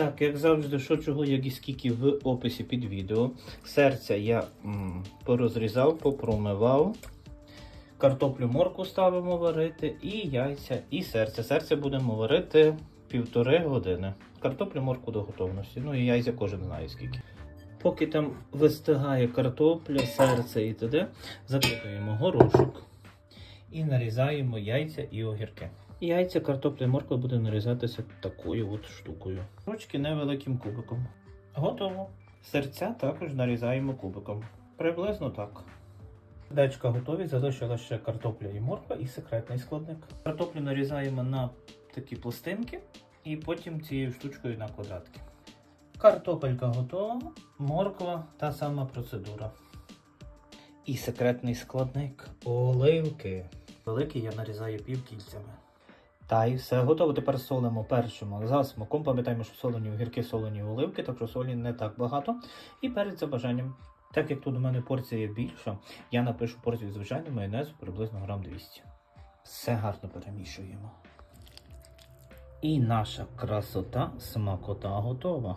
Так, як завжди, що чого, як і скільки в описі під відео. Серця я м, порозрізав, попромивав. Картоплю морку ставимо варити, і яйця, і серце. Серце будемо варити півтори години. Картоплю морку до готовності. Ну і яйця кожен знає скільки. Поки там вистигає картопля, серце і т.д., запитуємо горошок і нарізаємо яйця і огірки. Яйця, картопля і морква буде нарізатися такою от штукою. Ручки невеликим кубиком. Готово. Серця також нарізаємо кубиком. Приблизно так. Дечка готові, залишилася ще картопля і морква і секретний складник. Картоплю нарізаємо на такі пластинки і потім цією штучкою на квадратки. Картопелька готова, морква та сама процедура. І секретний складник оливки. Великий я нарізаю півкільцями. Та і все готово. Тепер солимо першим за смаком. Пам'ятаємо, що солені огірки, солені оливки, так що солі не так багато. І перець за бажанням. Так як тут у мене порція більша, я напишу порцію звичайного майонезу приблизно грам 200. Все гарно перемішуємо. І наша красота, смакота готова.